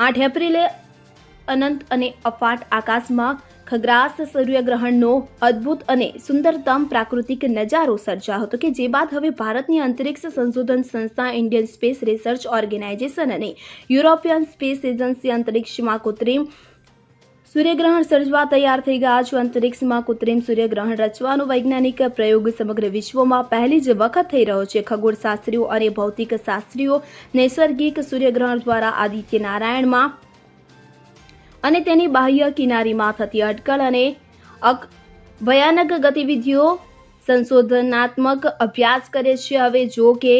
આઠ એપ્રિલે અનંત અને અફાટ આકાશમાં ખગ્રાસ સૂર્યગ્રહણનો અદ્ભુત અને સુંદરતમ પ્રાકૃતિક નજારો સર્જાયો હતો કે જે બાદ હવે ભારતની અંતરિક્ષ સંશોધન સંસ્થા ઇન્ડિયન સ્પેસ રિસર્ચ ઓર્ગેનાઇઝેશન અને યુરોપિયન સ્પેસ એજન્સી અંતરિક્ષમાં કૃત્રિમ સૂર્યગ્રહણ સર્જવા તૈયાર થઈ ગયા છે. અંતરિક્ષમાં કૃત્રિમ સૂર્યગ્રહણ રચવાનો વૈજ્ઞાનિક પ્રયોગ સમગ્ર વિશ્વમાં પહેલી જ વખત થઈ રહ્યો છે. ખગોળશાસ્ત્રીઓ અને ભૌતિક શાસ્ત્રીઓ નૈસર્ગિક સૂર્યગ્રહણ દ્વારા આદિત્ય નારાયણમાં અને તેની બાહ્ય કિનારીમાં થતી અટકળ અને ભયાનક ગતિવિધિઓ સંશોધનાત્મક અભ્યાસ કરે છે. હવે જો કે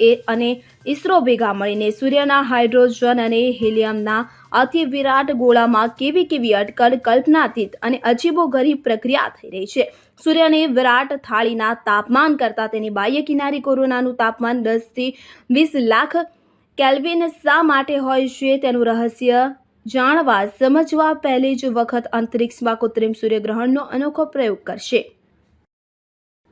એ અને ઇસરો ભેગા મળીને સૂર્યના હાઇડ્રોજન અને હિલિયમના અતિ વિરાટ ગોળામાં કેવી કેવી અટકળ કલ્પનાતીત અને અજીબો ગરીબ પ્રક્રિયા થઈ રહી છે. સૂર્યની વિરાટ થાળીના તાપમાન કરતાં તેની બાહ્ય કિનારી કોરોનાનું તાપમાન દસથી વીસ લાખ કેલ્વિન શા માટે હોય છે તેનું રહસ્ય જાણવા, સમજવા પહેલી જ વખત અંતરિક્ષમાં કૃત્રિમ સૂર્યગ્રહણનો અનોખો પ્રયોગ કરશે.